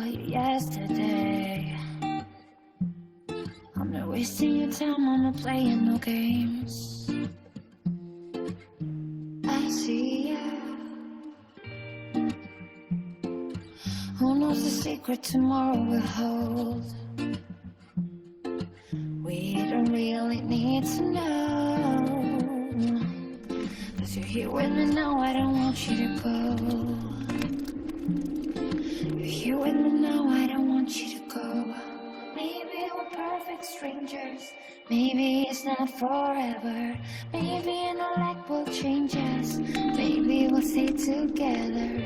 yesterday. I'm not wasting your time, I'm not playing no games. I see you. Who knows the secret tomorrow will hold? We don't really need to know. Cause you're here with me now, I don't want you to go. You're here with me now, I don't want you to go. Maybe we're perfect strangers. Maybe it's not forever. Maybe in our life will change us. Maybe we'll stay together.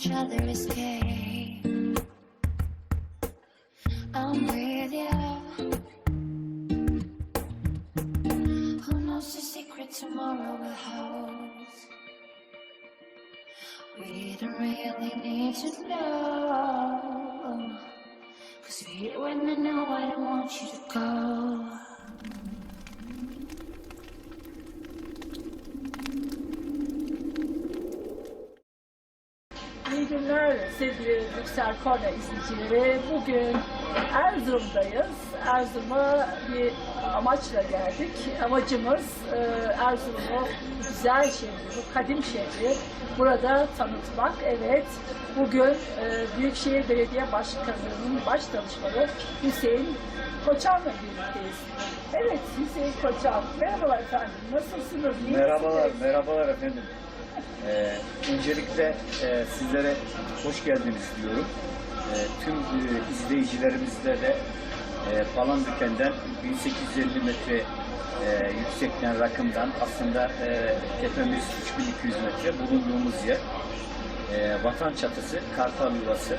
Each other escape. I'm with you. Who knows the secret tomorrow will hold? We don't really need to know. Cause you're here with me now, I don't want you to go. Yüksel Korna izleyicileri. Bugün Erzurum'dayız. Erzurum'a bir amaçla geldik. Amacımız e, Erzurum'u güzel şehri, bu kadim şehri burada tanıtmak. Evet, bugün e, Büyükşehir Belediye Başkanı'nın baş danışmanı Hüseyin Koçan'la birlikteyiz. Evet, Hüseyin Koçan. Merhabalar efendim, nasılsınız? iyi Merhabalar, merhabalar efendim. Ee, öncelikle e, sizlere hoş geldiniz diyorum. Ee, tüm e, izleyicilerimizle de e, Palandöken'den 1850 metre e, yüksekten rakımdan aslında e, tepemiz 3200 metre bulunduğumuz yer. E, vatan çatısı, Kartal Yuvası,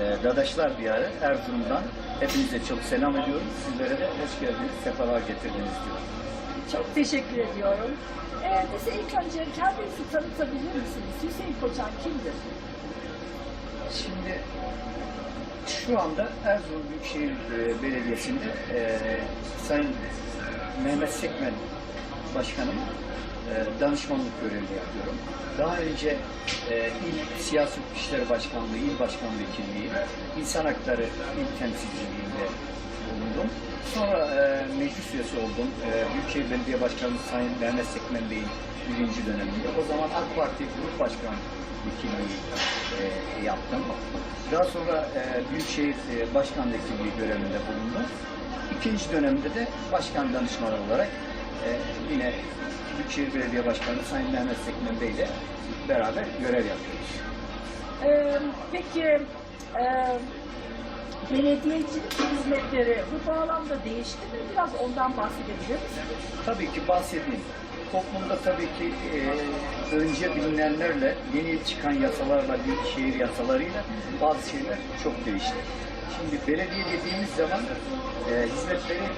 e, Dadaşlar Diyarı Erzurum'dan hepinize çok selam ediyorum. Sizlere de hoş geldiniz, sefalar getirdiniz diyorum. Çok teşekkür ediyorum. Ee, bize ilk önce kendinizi tanıtabilir misiniz? Hüseyin Koçan kimdir? Şimdi şu anda Erzurum Büyükşehir e, Belediyesi'nde e, Sayın Mehmet Sekmen Başkanım e, danışmanlık görevi yapıyorum. Daha önce e, İl Siyasi İşleri Başkanlığı, İl Başkan Vekilliği, İnsan Hakları İl Temsilciliğinde bulundum. Sonra e, meclis üyesi oldum. E, Büyükşehir Belediye Başkanı Sayın Mehmet Sekmen Bey'in birinci döneminde. O zaman AK Parti Grup Başkan Vekilliği e, yaptım. Daha sonra e, Büyükşehir e, Başkan Vekilliği görevinde bulundum. İkinci dönemde de başkan danışmanı olarak e, yine Büyükşehir Belediye Başkanı Sayın Mehmet Sekmen Bey ile beraber görev yapıyoruz. Ee, peki e, belediyecilik hizmetleri bu bağlamda değişti mi? Biraz ondan bahsedebilir misiniz? Tabii ki bahsedeyim. Toplumda tabii ki e, önce bilinenlerle, yeni çıkan yasalarla, büyükşehir yasalarıyla bazı şeyler çok değişti. Şimdi belediye dediğimiz zaman e, hizmetleri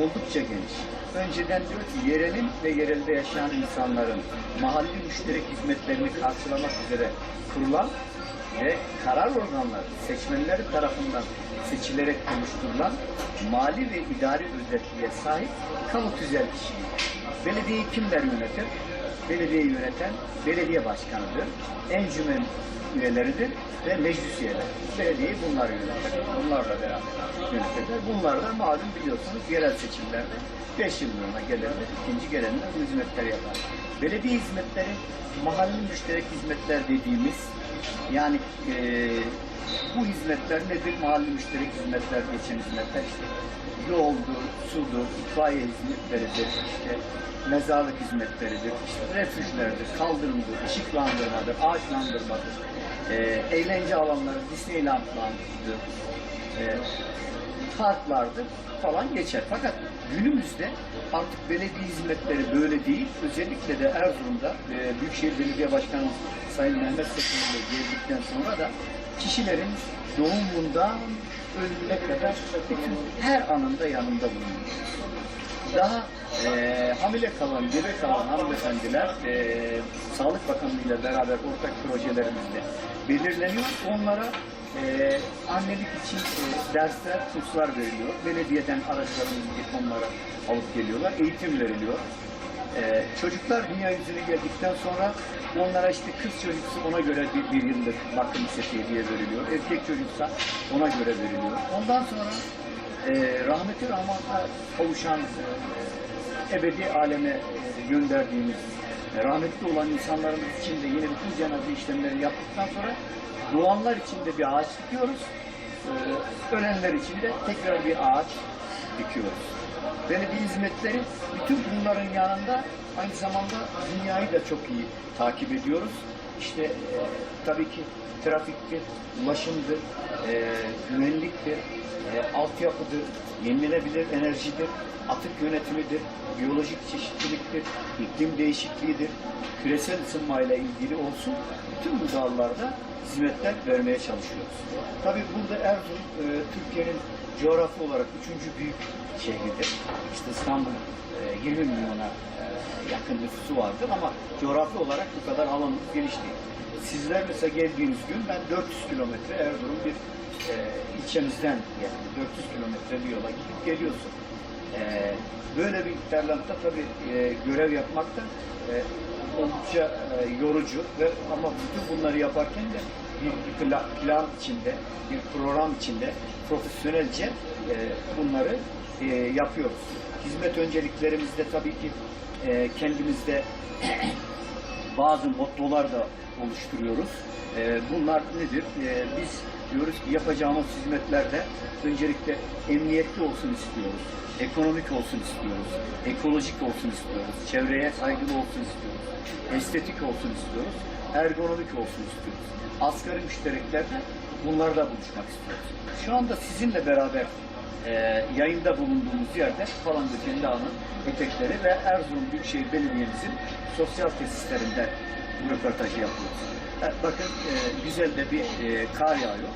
oldukça geniş. Önceden diyor ki yerelin ve yerelde yaşayan insanların mahalli müşterek hizmetlerini karşılamak üzere kurulan ve karar organları seçmenleri tarafından seçilerek oluşturulan mali ve idari özelliğe sahip kamu tüzel kişiliği. Belediyeyi kimler yönetir? Belediyeyi yöneten belediye başkanıdır. Encümen üyeleridir ve meclis üyeleri. Belediyeyi bunlar yönetir. Bunlarla beraber yönetirler. Bunlar da malum biliyorsunuz yerel seçimlerde 5 yıllığına gelenler, ikinci gelenler bu hizmetleri yapar. Belediye hizmetleri mahalli müşterek hizmetler dediğimiz yani eee, bu hizmetler nedir? Mahalli müşterek hizmetler, geçen hizmetler işte yoldur, sudur, itfaiye hizmetleridir, işte mezarlık hizmetleridir, işte refüjlerdir, kaldırımdır, ışıklandırmadır, ağaçlandırmadır, eee, eğlence alanları, Disneyland'dır, eee parklardır falan geçer. Fakat günümüzde artık belediye hizmetleri böyle değil. Özellikle de Erzurum'da e, Büyükşehir Belediye Başkanı Sayın Mehmet Sekin'le geldikten sonra da kişilerin doğumundan ölümüne kadar her anında yanında bulunuyor. Daha e, hamile kalan, gebe kalan hanımefendiler e, Sağlık Bakanlığı ile beraber ortak projelerimizde belirleniyor. Onlara e, annelik için e, dersler, kurslar veriliyor. Belediyeden araçlarımızı onlara alıp geliyorlar. Eğitim veriliyor. E, çocuklar dünya yüzüne geldikten sonra onlara işte kız çocuksa ona göre bir, bir yıllık bakım seti hediye veriliyor. Erkek çocuksa ona göre veriliyor. Ondan sonra e, rahmeti rahmata kavuşan ebedi aleme e, gönderdiğimiz e, rahmetli olan insanlarımız için de yine bütün cenaze işlemleri yaptıktan sonra doğanlar için de bir ağaç dikiyoruz. E, ölenler için de tekrar bir ağaç dikiyoruz. Belediye hizmetleri bütün bunların yanında aynı zamanda dünyayı da çok iyi takip ediyoruz. İşte e, tabii ki trafiktir, ulaşımdır, e, güvenliktir, e, altyapıdır, yenilenebilir enerjidir, atık yönetimidir, biyolojik çeşitliliktir, iklim değişikliğidir, küresel ısınmayla ilgili olsun bütün bu dallarda hizmetler vermeye çalışıyoruz. Tabii burada Erzurum e, Türkiye'nin coğrafi olarak üçüncü büyük şehridir. İşte İstanbul e, 20 milyona e, yakın nüfusu vardır ama coğrafi olarak bu kadar alanımız geniş değil. Sizler mesela geldiğiniz gün ben 400 kilometre Erzurum bir e, ilçemizden geldim. 400 kilometre bir yola gidip geliyorsun. E, böyle bir Terlant'ta tabii e, görev yapmak da e, oldukça e, yorucu ve ama bütün bunları yaparken de bir, bir pla- plan içinde, bir program içinde profesyonelce e, bunları e, yapıyoruz. Hizmet önceliklerimizde tabii ki e, kendimizde bazı mottolar da oluşturuyoruz. Ee, bunlar nedir? Ee, biz ki yapacağımız hizmetlerde öncelikle emniyetli olsun istiyoruz. Ekonomik olsun istiyoruz. Ekolojik olsun istiyoruz. Çevreye saygılı olsun istiyoruz. Estetik olsun istiyoruz. Ergonomik olsun istiyoruz. Asgari müştereklerde bunlarla buluşmak istiyoruz. Şu anda sizinle beraber e, yayında bulunduğumuz yerde Palandöken Dağı'nın etekleri ve Erzurum Büyükşehir Belediye'mizin sosyal tesislerinde röportajı yapıyoruz. E, bakın e, güzel de bir e, kar yağıyor.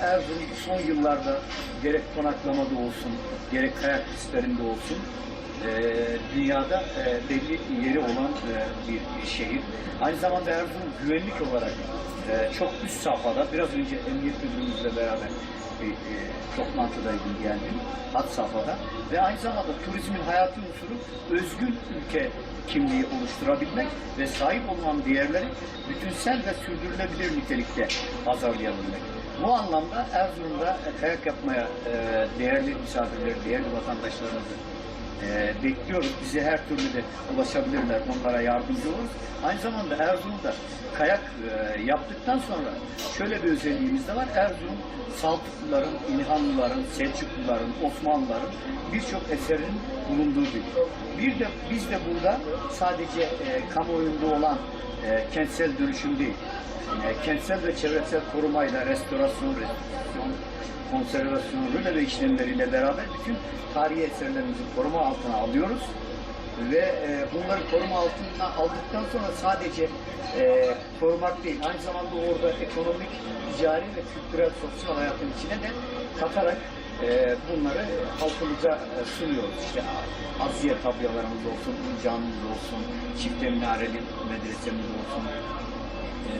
Erzurum son yıllarda gerek konaklamada olsun, gerek kayak pistlerinde olsun dünyada e, belli yeri olan bir şehir. Aynı zamanda Erzurum güvenlik olarak çok üst safhada. Biraz önce Emniyet Müdürümüzle beraber bir e, toplantıdaydım geldim. Had safhada. Ve aynı zamanda turizmin hayati unsuru özgün ülke kimliği oluşturabilmek ve sahip olunan değerleri bütünsel ve sürdürülebilir nitelikte pazarlayabilmek. Bu anlamda Erzurum'da kayak yapmaya e, değerli misafirleri, değerli vatandaşlarımızı e, bekliyoruz. Bize her türlü de ulaşabilirler. Onlara yardımcı oluruz. Aynı zamanda Erzurum'da kayak e, yaptıktan sonra şöyle bir özelliğimiz de var. Erzurum Saltukluların, İlhanlıların, Selçukluların, Osmanlıların birçok eserinin bulunduğu bir. Bir de biz de burada sadece e, kamuoyunda olan e, kentsel dönüşüm değil, e, kentsel ve çevresel korumayla restorasyon, restorasyon konservasyon, röleve işlemleriyle beraber bütün tarihi eserlerimizi koruma altına alıyoruz. Ve e, bunları koruma altına aldıktan sonra sadece e, korumak değil, aynı zamanda orada ekonomik, ticari ve kültürel, sosyal hayatın içine de katarak e, bunları halkımıza e, sunuyoruz. İşte Aziye tabyalarımız olsun, camimiz olsun, çifte minareli medresemiz olsun,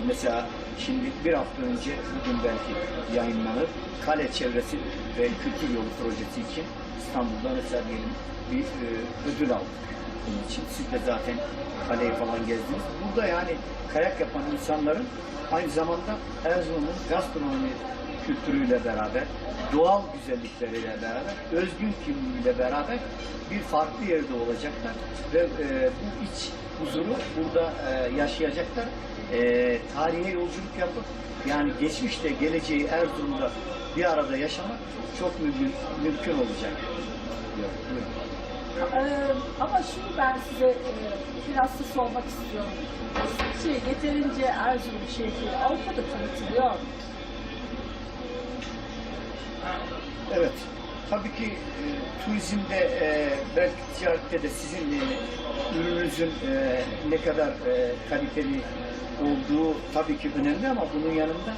mesela şimdi bir hafta önce bugün belki yayınlanır. Kale çevresi ve kültür yolu projesi için İstanbul'da mesela diyelim bir e, ödül aldık. Bunun için siz de zaten kaleyi falan gezdiniz. Burada yani kayak yapan insanların aynı zamanda Erzurum'un gastronomi kültürüyle beraber, doğal güzellikleriyle beraber, özgün kimliğiyle beraber bir farklı yerde olacaklar ve e, bu iç huzuru burada e, yaşayacaklar. E, tarihe yolculuk yapıp yani geçmişte geleceği Erzurum'da bir arada yaşamak çok mümkün, mümkün olacak. Diyor. Buyurun. Ee, ama şunu ben size e, biraz da sormak istiyorum. Sizce yeterince Erzurum şehri Avrupa'da tanıtılıyor? Evet. tabii ki e, turizmde e, belki ticarette de sizin e, ürününüzün e, ne kadar e, kaliteli olduğu tabii ki önemli ama bunun yanında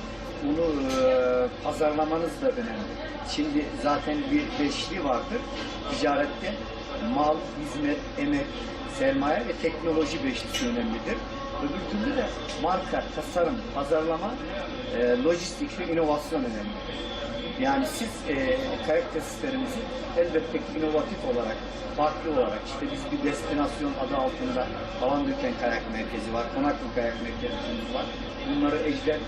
bunu e, pazarlamanız da önemli. Şimdi zaten bir beşli vardır ticarette. Mal, hizmet, emek, sermaye ve teknoloji beşlisi önemlidir. Öbür türlü de marka, tasarım, pazarlama, e, lojistik ve inovasyon önemlidir. Yani siz e, kayak tesislerimizi elbette ki inovatif olarak, farklı olarak, işte biz bir destinasyon adı altında Halandöken Kayak Merkezi var, Konaklı Kayak Merkezimiz var. Bunları Ejder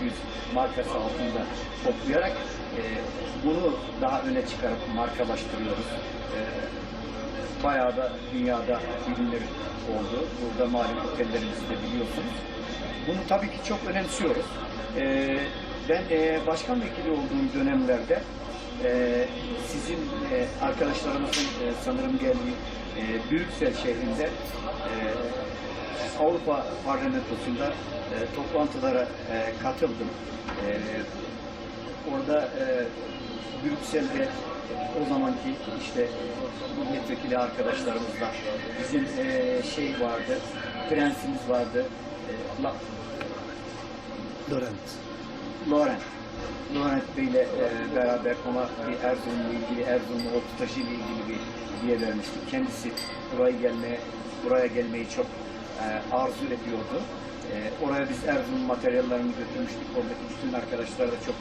3200 markası altında toplayarak e, bunu daha öne çıkarıp markalaştırıyoruz. E, bayağı da dünyada bilinir oldu. Burada malum otellerimizi de biliyorsunuz. Bunu tabii ki çok önemsiyoruz. Ee, ben e, başkan vekili olduğum dönemlerde e, sizin e, arkadaşlarımızın e, sanırım geldiği e, Brüksel şehrinde e, Avrupa Parlamentosu'nda e, toplantılara e, katıldım. E, orada e, Brüksel'de o zamanki işte milletvekili arkadaşlarımızla bizim e, şey vardı, prensimiz vardı. E, La- Laurent. Laurent. Laurent Bey ile e, beraber ona bir Erzurum'la ilgili, Erzurum'la ot taşı ile ilgili bir hediye vermiştik. Kendisi buraya gelmeye, buraya gelmeyi çok e, arzu ediyordu. E, oraya biz Erzurum materyallerini götürmüştük. Oradaki bütün arkadaşlar da çok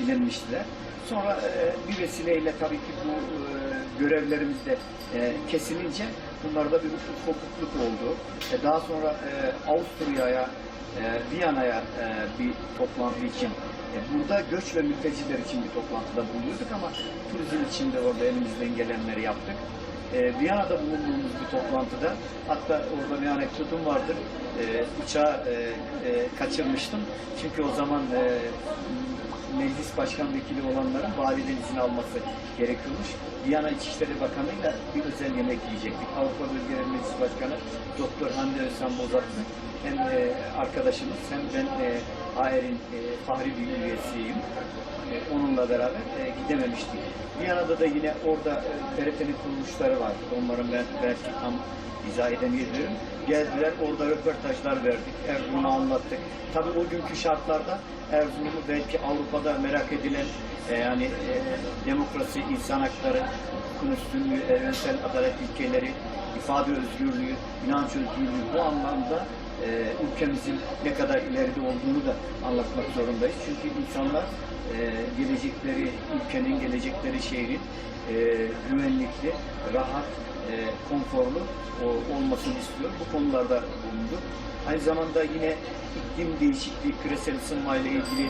ilgilenmiştiler. Sonra e, bir vesileyle tabii ki bu e, görevlerimiz de e, kesilince bunlarda bir hukuk kopukluk oldu. E, daha sonra Avusturya'ya, Viyana'ya bir toplantı için burada göç ve mülteciler için bir toplantıda bulunuyorduk ama turizm için de orada elimizden gelenleri yaptık. Viyana'da bulunduğumuz bir toplantıda hatta orada bir anekdotum vardır. Uçağı kaçırmıştım. Çünkü o zaman meclis başkan vekili olanların validen izin alması gerekiyormuş. Viyana İçişleri Bakanı'yla bir özel yemek yiyecektik. Avrupa Bölgeleri Meclis Başkanı Doktor Hande Özcan Bozatlı hem e, arkadaşımız hem ben e, AER'in e, Fahri bir üyesiyim. E, onunla beraber e, gidememiştik. Viyana'da da yine orada e, TRT'nin kuruluşları var. Onların ben belki tam izah edemeyebilirim. Geldiler orada röportajlar verdik. Erzurum'u anlattık. Tabii o günkü şartlarda Erzurum'u belki Avrupa'da merak edilen e, yani e, demokrasi, insan hakları, hukukun üstünlüğü, evrensel adalet ilkeleri, ifade özgürlüğü, inanç özgürlüğü bu anlamda e, ülkemizin ne kadar ileride olduğunu da anlatmak zorundayız. Çünkü insanlar e, gelecekleri, ülkenin gelecekleri şehrin e, güvenlikli, rahat, e, konforlu o- olmasını istiyor. Bu konularda bulunduk. Aynı zamanda yine iklim değişikliği, küresel ısınma ile ilgili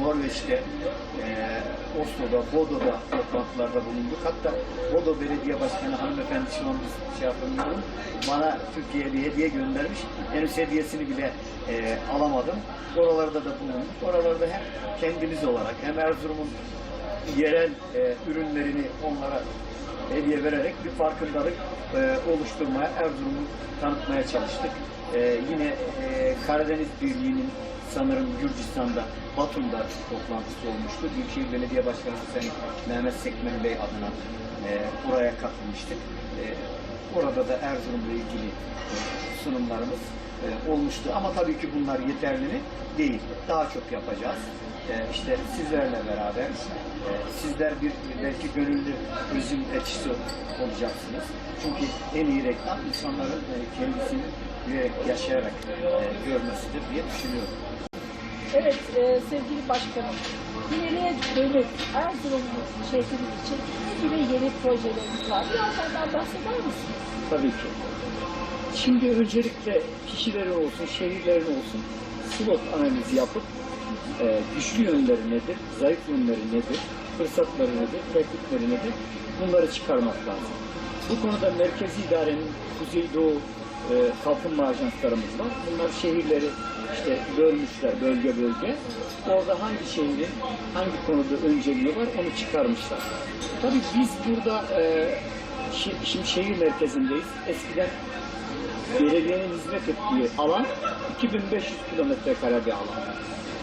Norveç'te, e, Oslo'da, Bodo'da toplantılarda bulunduk. Hatta Bodo Belediye Başkanı hanımefendi şu an biz şey yapamıyorum. Bana Türkiye'ye bir hediye göndermiş. Henüz hediyesini bile e, alamadım. Oralarda da bulunduk. Oralarda hem kendimiz olarak hem Erzurum'un yerel e, ürünlerini onlara hediye vererek bir farkındalık e, oluşturmaya, Erzurum'u tanıtmaya çalıştık. E, yine e, Karadeniz Birliği'nin sanırım Gürcistan'da, Batum'da toplantısı olmuştu. Büyükşehir Belediye Başkanı Sayın Mehmet Sekmen Bey adına e, buraya katılmıştık. E, orada da Erzurum'la ilgili e, sunumlarımız e, olmuştu. Ama tabii ki bunlar yeterli? Değil. Daha çok yapacağız. E, işte sizlerle beraber e, sizler bir belki gönüllü üzüm elçisi olacaksınız. Çünkü en iyi reklam insanların e, kendisini yaşayarak e, görmesidir diye düşünüyorum. Evet e, sevgili başkanım, ileriye dönük Erzurum şehrimiz için ne gibi yeni projeleriniz var? Biraz ondan bahseder misiniz? Tabii ki. Şimdi öncelikle kişilerin olsun, şehirlerin olsun SWOT analizi yapıp e, güçlü yönleri nedir, zayıf yönleri nedir, fırsatları nedir, tehditleri nedir bunları çıkarmak lazım. Bu konuda merkezi idarenin Kuzeydoğu e, kalkınma ajanslarımız var. Bunlar şehirleri işte bölmüşler bölge bölge. Orada hangi şehrin hangi konuda önceliği var onu çıkarmışlar. Tabii biz burada e, şi- şimdi şehir merkezindeyiz. Eskiden belediyenin hizmet ettiği alan 2500 kilometre kare bir alan.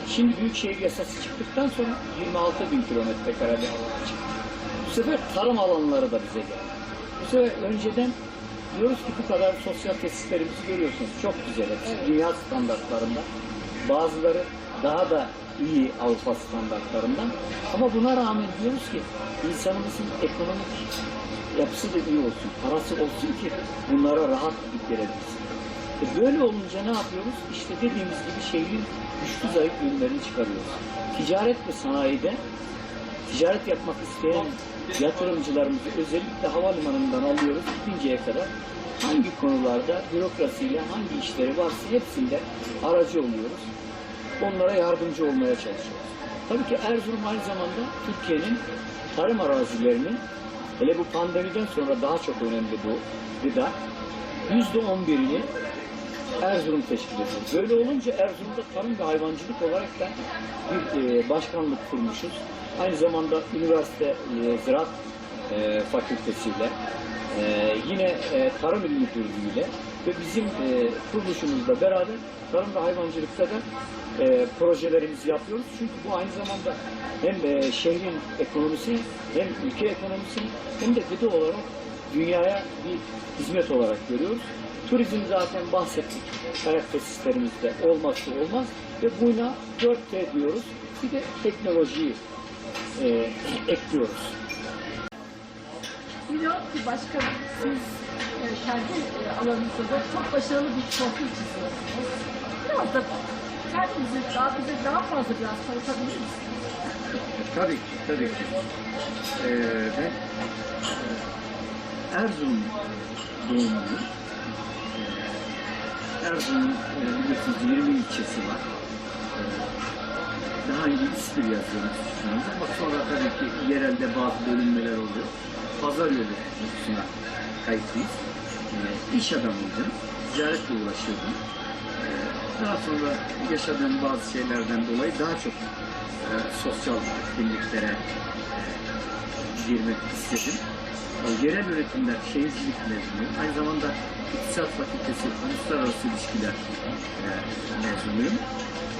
Şimdi Büyükşehir Yasası çıktıktan sonra 26 bin kilometre kare bir alan çıktı. Bu sefer tarım alanları da bize geldi. Bu sefer önceden diyoruz ki bu kadar sosyal tesislerimizi görüyorsunuz. Çok güzel hepsi. Dünya standartlarında. Bazıları daha da iyi Avrupa standartlarından. Ama buna rağmen diyoruz ki insanımızın ekonomik yapısı da iyi olsun. Parası olsun ki bunlara rahat gidip gelebilsin. E böyle olunca ne yapıyoruz? İşte dediğimiz gibi şehrin güçlü zayıf yönlerini çıkarıyoruz. Ticaret ve sanayide ticaret yapmak isteyen yatırımcılarımızı özellikle havalimanından alıyoruz gidinceye kadar hangi konularda bürokrasiyle hangi işleri varsa hepsinde aracı oluyoruz. Onlara yardımcı olmaya çalışıyoruz. Tabii ki Erzurum aynı zamanda Türkiye'nin tarım arazilerinin hele bu pandemiden sonra daha çok önemli bu gıda. Yüzde on birini Erzurum teşkil ediyor. Böyle olunca Erzurum'da tarım ve hayvancılık olarak da bir e, başkanlık kurmuşuz. Aynı zamanda üniversite e, ziraat e, fakültesiyle e, yine e, tarım il müdürlüğüyle ve bizim e, kuruluşumuzla beraber tarım ve hayvancılıkta da e, projelerimizi yapıyoruz. Çünkü bu aynı zamanda hem e, şehrin ekonomisini hem ülke ekonomisini hem de gıda olarak dünyaya bir hizmet olarak görüyoruz. Turizm zaten bahsettik. Kayak tesislerimizde olmazsa olmaz ve buna 4T diyoruz. Bir de teknolojiyi e, ekliyoruz. Biliyorum ki başkanım siz e, kendi e, alanınızda da çok başarılı bir profil çiziyorsunuz. Biraz da kendinizi daha bize daha fazla biraz tanıtabilir misiniz? Tabii ki, tabii ki. Ee, ben e, Erzurum doğumluyum. Erzurum'un e, biliyorsunuz 20 ilçesi var. Daha önce İspir yazıyoruz düşünüyoruz ama sonra tabii ki yerelde bazı bölünmeler oluyor. Pazar yolu nüfusuna kayıtlıyız. Ee, iş adamıydım. Ticaretle uğraşıyordum. Ee, daha sonra yaşadığım bazı şeylerden dolayı daha çok e, sosyal etkinliklere e, girmek istedim. E, yerel üretimler, şehircilik mezunuyum. Aynı zamanda İktisat Fakültesi Uluslararası İlişkiler e, mezunuyum.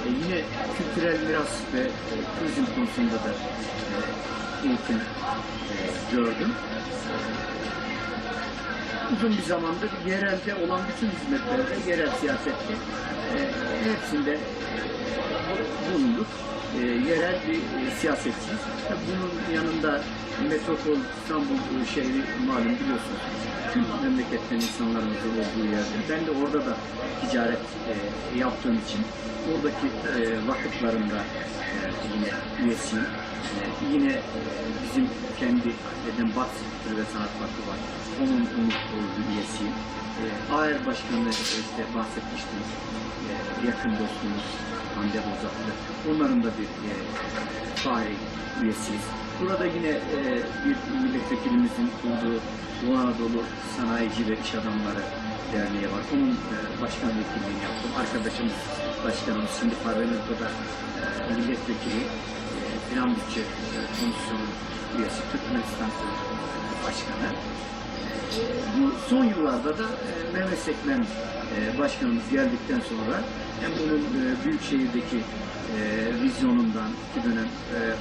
E, yine kültürel miras ve e, turizm konusunda da e, eğitim e, gördüm. Uzun bir zamandır yerelde olan bütün hizmetlerde, yerel siyasette e, hepsinde e, bulunduk. E, yerel bir e, siyasetçiyiz. Tabii Bunun yanında metropol İstanbul şehri malum biliyorsunuz. Tüm memleketten insanlarımızın olduğu yerde. Ben de orada da ticaret e, yaptığım için oradaki e, vakıflarında e, yine üyesiyim. E, yine e, bizim kendi Eden Kültür ve Sanat Vakfı var. Onun onun üyesiyim. E, AER Başkanı işte bahsetmiştim. E, yakın dostumuz Hande Bozatlı. Onların da bir e, fare üyesiyiz. Burada yine e, bir milletvekilimizin kurduğu Doğu Anadolu Sanayici ve İş Adamları Derneği var. Onun e, başkan vekilliğini yaptım. Arkadaşımız başkanımız şimdi parlamentoda e, milletvekili e, Plan Bütçe e, Komisyonu üyesi Türkmenistan Başkanı. Bu son yıllarda da e, Mehmet Sekmen e, başkanımız geldikten sonra hem bunun e, Büyükşehir'deki e, vizyonundan iki dönem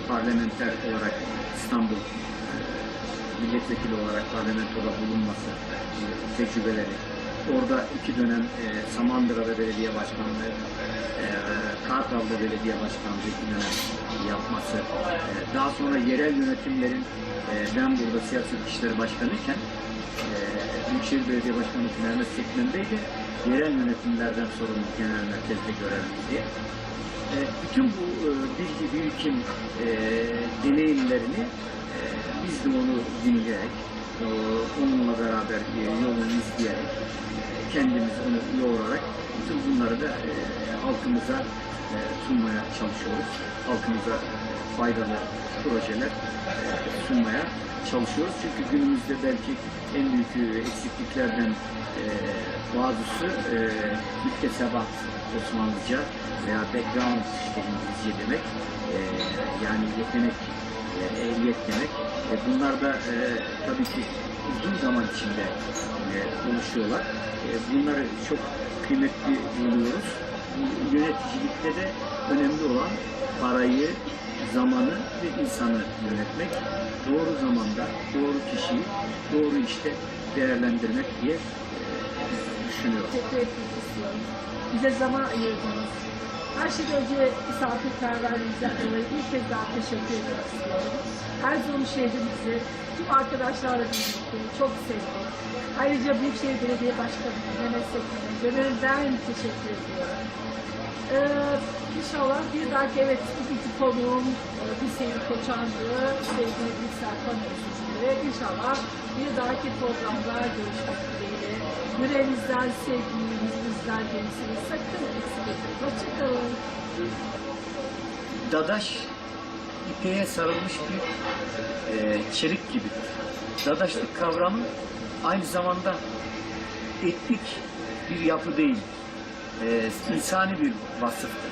parlamenter olarak İstanbul milletvekili olarak parlamentoda bulunması tecrübeleri, orada iki dönem e, Samandıra'da belediye başkanlığı, Kartal'da belediye başkanlığı iki dönem yapması, daha sonra yerel yönetimlerin ben burada siyaset işleri başkanıyken Büyükşehir Belediye Başkanı Mehmet Sekmen Bey de yerel yönetimlerden sorumlu genel merkezde görevliydi. E, bütün bu e, bilgi, birikim e, deneyimlerini e, biz de onu dinleyerek, e, onunla beraber e, yolunu izleyerek, e, kendimiz onu yoğurarak bütün bunları da e, halkımıza e, sunmaya çalışıyoruz. Halkımıza faydalı projeler sunmaya çalışıyoruz. Çünkü günümüzde belki en büyük eksikliklerden e, bazısı e, müktesebat Osmanlıca veya background işte İngilizce demek. E, yani yetenek, e, ehliyet demek. E, bunlar da tabii ki uzun zaman içinde oluşuyorlar. Bunları çok kıymetli buluyoruz. Bu Yöneticilikte de önemli olan parayı zamanı ve insanı yönetmek, doğru zamanda doğru kişiyi doğru işte değerlendirmek diye e, düşünüyorum. Teşekkür istiyorum. Bize zaman ayırdınız. Her şeyden önce misafirperverliğinizden dolayı bir kez daha teşekkür etmek istiyorum. Erzurum şehrimizi tüm arkadaşlarla birlikte çok sevdik. Ayrıca Büyükşehir Belediye Başkanı Mehmet Sekin'e gönülden teşekkür ediyorum. Ee, inşallah bir dahaki evet ikinci konuğum e, Hüseyin Koçancı, sevgili Bilgisayar Panelistleri. İnşallah bir dahaki programda görüşmek dileğiyle. Yüreğinizden sevgilinizden gerisini sakın eksik etmeyin. Hoşçakalın. Dadaş ipeğe sarılmış bir e, çelik gibi. Dadaşlık kavramı aynı zamanda etnik bir yapı değil. E, insani bir vasıftır.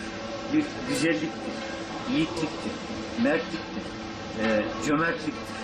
Bir güzelliktir, yiğitliktir, mertliktir, e, cömertliktir.